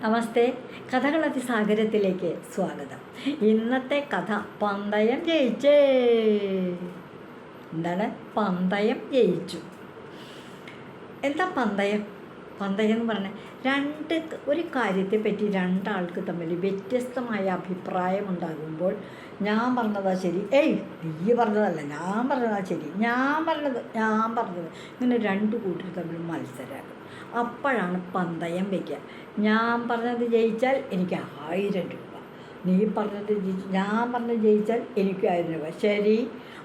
നമസ്തേ. കഥകളതി സാഗരത്തിലേക്ക് സ്വാഗതം. ഇന്നത്തെ കഥ പന്തയം ജയിച്ചേ. എന്താണ്? പന്തയം ജയിച്ചു. എന്താ പന്തയം? പന്തയം എന്ന് പറഞ്ഞാൽ രണ്ട് ഒരു കാര്യത്തെപ്പറ്റി രണ്ടാൾക്ക് തമ്മിൽ വ്യത്യസ്തമായ അഭിപ്രായം ഉണ്ടാകുമ്പോൾ ഞാൻ പറഞ്ഞതാ ശരി. ഏയ് നീ പറഞ്ഞതല്ല. ഞാൻ പറഞ്ഞതാ ശരി. ഞാൻ പറഞ്ഞത് ഞാൻ പറഞ്ഞത്. ഇങ്ങനെ രണ്ട് കൂട്ടർ തമ്മിൽ മത്സരമാകും അപ്പോഴാണ് പന്തയം വയ്ക്കുക. ഞാൻ പറഞ്ഞത് ജയിച്ചാൽ എനിക്ക് ആയിരം രൂപ. നീ പറഞ്ഞത് ഞാൻ പറഞ്ഞത് ജയിച്ചാൽ എനിക്ക് ആയിരം രൂപ. ശരി.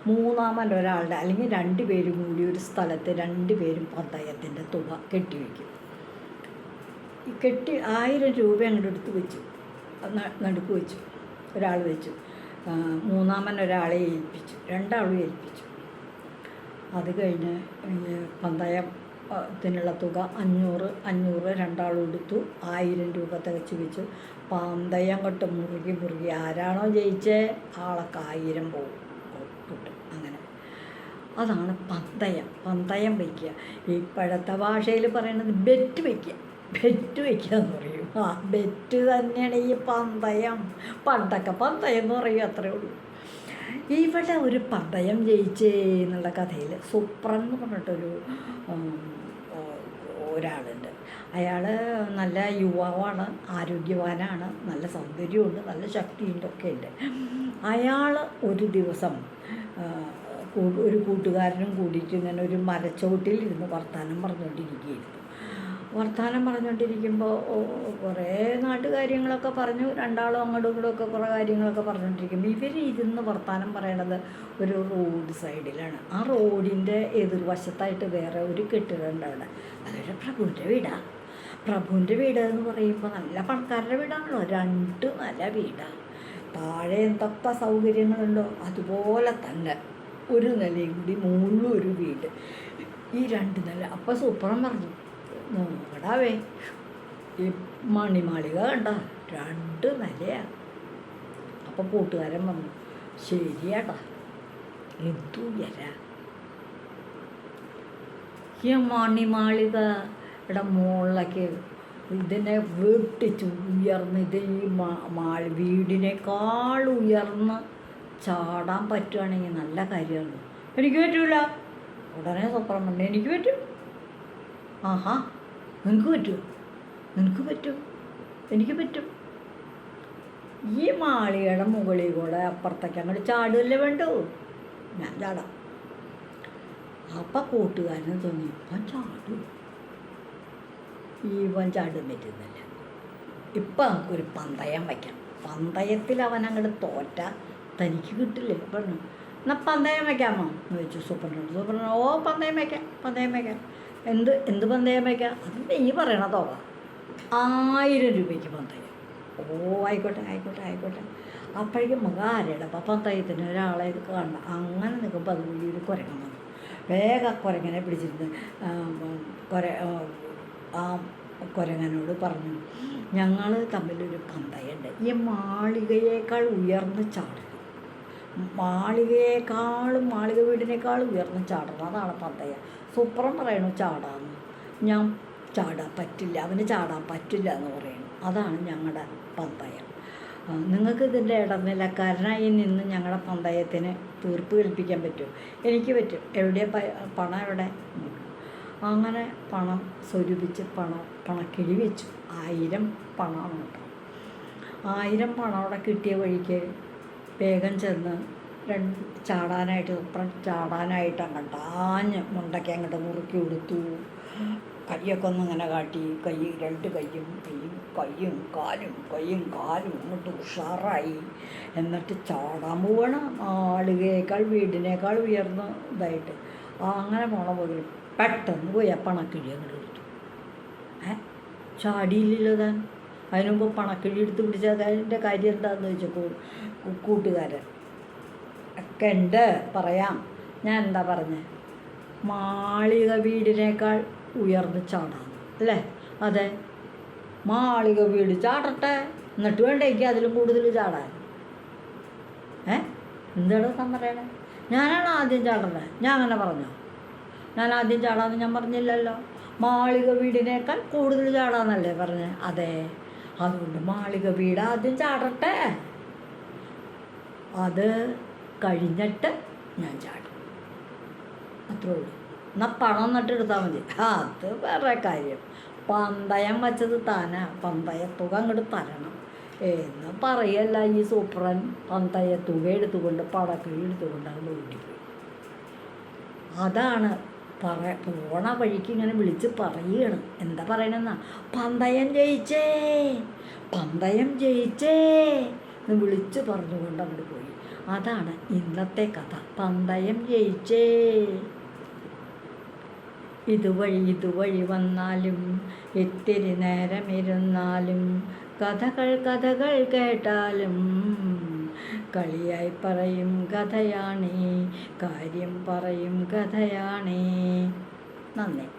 മൂന്നാമൻ ഒരാളുടെ അല്ലെങ്കിൽ രണ്ട് പേരും കൂടി ഒരു സ്ഥലത്ത് രണ്ട് പേരും പന്തയത്തിന്റെ തുക കെട്ടിവെക്കും. ഈ കെട്ടി ആയിരം രൂപ അങ്ങോട്ട് എടുത്ത് വെച്ചു. നടുക്ക് വെച്ചു. ഒരാൾ വെച്ചു. മൂന്നാമൻ ഒരാളെ ഏൽപ്പിച്ചു. രണ്ടാളും ഏൽപ്പിച്ചു. അത് കഴിഞ്ഞ് പന്തയത്തിനുള്ള ത്തിനുള്ള തുക അഞ്ഞൂറ് അഞ്ഞൂറ് രണ്ടാളും എടുത്തു. ആയിരം രൂപ തികച്ചു വെച്ചു. പന്തയം കൊട്ട് മുറുകി മുറുകി ആരാണോ ജയിച്ചേ? ആളൊക്കെ ആയിരം പോകും. കിട്ടും. അങ്ങനെ. അതാണ് പന്തയം. പന്തയം വയ്ക്കുക. ഇപ്പോഴത്തെ ഭാഷയിൽ പറയുന്നത് ബെറ്റ് വയ്ക്കുക. ബെറ്റ് വയ്ക്കുക എന്ന് പറയും ആ ബെറ്റ് തന്നെയാണ് ഈ പന്തയം. പണ്ടൊക്കെ പന്തയം എന്ന് പറയും അത്രേ ഉള്ളൂ. ഇവിടെ ഒരു പന്തയം ജയിച്ചേ എന്നുള്ള കഥയിൽ സുപ്രൻ എന്ന് പറഞ്ഞിട്ടൊരു ഒരാളുണ്ട്. അയാൾ നല്ല യുവാവാണ് ആരോഗ്യവാനാണ് നല്ല സൗന്ദര്യമുണ്ട് നല്ല ശക്തിയുണ്ട് ഒക്കെ ഉണ്ട് അയാൾ ഒരു ദിവസം ഒരു കൂട്ടുകാരനും കൂടിയിട്ട് ഇങ്ങനെ ഒരു മരച്ചോട്ടിൽ ഇരുന്ന് വർത്തമാനം പറഞ്ഞുകൊണ്ടിരിക്കുകയായിരുന്നു. വർത്തമാനം പറഞ്ഞുകൊണ്ടിരിക്കുമ്പോൾ കുറേ നാട്ടുകാര്യങ്ങളൊക്കെ പറഞ്ഞു രണ്ടാളും അങ്ങോട്ടും ഇങ്ങോട്ടും ഒക്കെ കുറേ കാര്യങ്ങളൊക്കെ പറഞ്ഞുകൊണ്ടിരിക്കുമ്പോൾ ഇവർ ഇരുന്ന് വർത്തമാനം പറയണത് ഒരു റോഡ് സൈഡിലാണ്. ആ റോഡിന്റെ എതിർവശത്തായിട്ട് വേറെ ഒരു കെട്ടിടമുണ്ട് അവിടെ. അതൊരു പ്രഭുവിന്റെ വീടാണ് പ്രഭുവിന്റെ വീട് എന്ന് പറയുമ്പോൾ നല്ല പണക്കാരുടെ വീടാണല്ലോ. രണ്ട് നല്ല വീടാണ് താഴെ എന്തൊക്കെ സൗകര്യങ്ങളുണ്ടോ അതുപോലെ തന്നെ ഒരു നിലയും കൂടി മുഴുവൻ ഒരു വീട്. ഈ രണ്ട് നില അപ്പോൾ സൂപ്പറൻ പറഞ്ഞു നോക്കടാവേ. ഈ മണിമാളിക കണ്ട? രണ്ട് നിലയാണ് അപ്പോൾ കൂട്ടുകാരൻ വന്നു. ശരിയാട്ടാ. എന്തു ഉയര ഈ മണിമാളിക ഇവിടെ മുകളിലേക്ക് ഇതിനെ വെട്ടിച്ച് ഉയർന്ന് ഇത് ഈ മാൾ വീടിനേക്കാൾ ഉയർന്ന് ചാടാൻ പറ്റുകയാണെങ്കിൽ നല്ല കാര്യമാണ് എനിക്ക് പറ്റൂല. ഉടനെ പറഞ്ഞു എനിക്ക് പറ്റും. ആഹാ. നിനക്ക് പറ്റുമോ നിനക്ക് പറ്റും? എനിക്ക് പറ്റും. ഈ മാളികയുടെ മുകളിൽ കൂടെ അപ്പുറത്തേക്ക് അങ്ങോട്ട് ചാടുകയല്ലേ വേണ്ടു? ഞാൻ ചാടാം. അപ്പം കൂട്ടുകാരന് തോന്നി ഇപ്പം ഈ ഇവൻ ചാടും പറ്റുന്നില്ല ഇപ്പം ഒരു പന്തയം വയ്ക്കണം പന്തയത്തിൽ അവൻ അങ്ങോട്ട് തോറ്റ തനിക്ക് കിട്ടില്ലേ? പറഞ്ഞു എന്നാൽ പന്തയം വയ്ക്കാമോ? എന്ന് ചോദിച്ചു സൂപ്പറിനോട് സൂപ്രണ്ട് ഓ പന്തയം വയ്ക്കാം പന്തയം വയ്ക്കാം. എന്ത് എന്ത് പന്തയം വയ്ക്കാം അത് നീ പറയണ തുക ആയിരം രൂപയ്ക്ക് പന്തയം. ഓ ആയിക്കോട്ടെ ആയിക്കോട്ടെ ആയിക്കോട്ടെ. അപ്പോഴേക്കും മകാരയുടെ അപ്പം പന്തയത്തിന് ഒരാളെ ഇത് കാണണം. അങ്ങനെ നിൽക്കുമ്പോൾ അത് ഒരു കുരങ്ങൻ വന്നു വേഗം കുരങ്ങനെ പിടിച്ചിരുന്ന് കുര ആ, കുരങ്ങനോട് പറഞ്ഞു ഞങ്ങൾ തമ്മിലൊരു പന്തയുണ്ട് ഈ മാളികയേക്കാൾ ഉയർന്ന് ചാടണം മാളികയേക്കാളും മാളിക വീടിനേക്കാളും ഉയർന്ന് ചാടണം. അതാണ് പന്തയ സൂപ്പറും പറയണു ചാടാന്ന് ഞാൻ ചാടാൻ പറ്റില്ല. അവന് ചാടാൻ പറ്റില്ല എന്ന് പറയുന്നു. അതാണ് ഞങ്ങളുടെ പന്തയം നിങ്ങൾക്ക് ഇതിന്റെ ഇടനിലക്കാരനായി നിന്ന് ഞങ്ങളുടെ പന്തയത്തിന് തീർപ്പ് കൽപ്പിക്കാൻ പറ്റും? എനിക്ക് പറ്റും. എവിടെ പണം എവിടെ? അങ്ങനെ പണം സ്വരൂപിച്ച് പണം പണക്കിഴി വെച്ചു. ആയിരം പണമാണ് കേട്ടോ. ആയിരം പണം അവിടെ കിട്ടിയ വഴിക്ക് വേഗം ചെന്ന് രണ്ട് ചാടാനായിട്ട് ഇപ്പം ചാടാനായിട്ട് അങ്ങോട്ട് ആഞ്ഞ് മുണ്ടയ്ക്ക് അങ്ങോട്ട് മുറുക്കി കൊടുത്തു കയ്യൊക്കെ ഒന്ന് ഇങ്ങനെ കാട്ടി കൈ രണ്ട് കയ്യും കൈയും കയ്യും കാലും കയ്യും കാലും അങ്ങോട്ട് ഉഷാറായി. എന്നിട്ട് ചാടാൻ പോവണം ആളുകയേക്കാൾ വീടിനേക്കാൾ ഉയർന്ന ഇതായിട്ട്. അങ്ങനെ പോണ പോലും പെട്ടെന്ന് പോയി ആ അങ്ങോട്ട് എടുത്തു. ഏ? ചാടിയില്ലല്ലോ താൻ? അതിന് മുമ്പ് പണക്കിഴി എടുത്ത് പിടിച്ചാൽ അതിന്റെ കാര്യം എന്താണെന്ന് ചോദിച്ചപ്പോൾ കൂട്ടുകാരൻ ഒക്കെ ഉണ്ട് പറയാം. ഞാൻ എന്താ പറഞ്ഞത് മാളിക വീടിനേക്കാൾ ഉയർന്ന് ചാടാണ് അല്ലേ? അതെ. മാളിക വീട് ചാടട്ടെ എന്നിട്ട് വേണ്ട എനിക്ക് അതിലും കൂടുതൽ ചാടാൻ. ഏ? എന്താണ് താൻ പറയണേ? ഞാനാണ് ആദ്യം ചാടണേ. ഞാൻ അങ്ങനെ പറഞ്ഞോ? ഞാൻ ആദ്യം ചാടാമെന്ന് ഞാൻ പറഞ്ഞില്ലല്ലോ. മാളിക വീടിനേക്കാൾ കൂടുതൽ ചാടാന്നല്ലേ പറഞ്ഞത് അതെ. അതുകൊണ്ട് മാളിക വീട് ആദ്യം ചാടട്ടെ. അത് കഴിഞ്ഞിട്ട് ഞാൻ ചാടും. അത്രേ ഉള്ളൂ. എന്നാൽ പണം എന്നിട്ട് എടുത്താൽ മതി. അത് വേറെ കാര്യം. പന്തയം വച്ചത് താനാ. പന്തയത്തുക അങ്ങോട്ട് തരണം. എന്ന് പറയല്ല ഈ സൂപ്രൻ പന്തയത്തുക എടുത്തുകൊണ്ട് പടക്കിഴി എടുത്തുകൊണ്ട് അങ്ങോട്ട് ഓടിപ്പോയി. അതാണ് പറ പോണ വഴിക്ക് ഇങ്ങനെ വിളിച്ച് പറയുകയാണ് എന്താ പറയണെന്നാ? പന്തയം ജയിച്ചേ പന്തയം ജയിച്ചേ എന്ന് വിളിച്ച് പറഞ്ഞുകൊണ്ട് അങ്ങോട്ട് പോയി. അതാണ് ഇന്നത്തെ കഥ. പന്തയം ജയിച്ചേ ഇതുവഴി ഇതുവഴി വന്നാലും ഇത്തിരി നേരം ഇരുന്നാലും കഥകൾ കഥകൾ കേട്ടാലും കളിയായി പറയും കഥയാണേ കാര്യം പറയും കഥയാണേ. നന്ദി.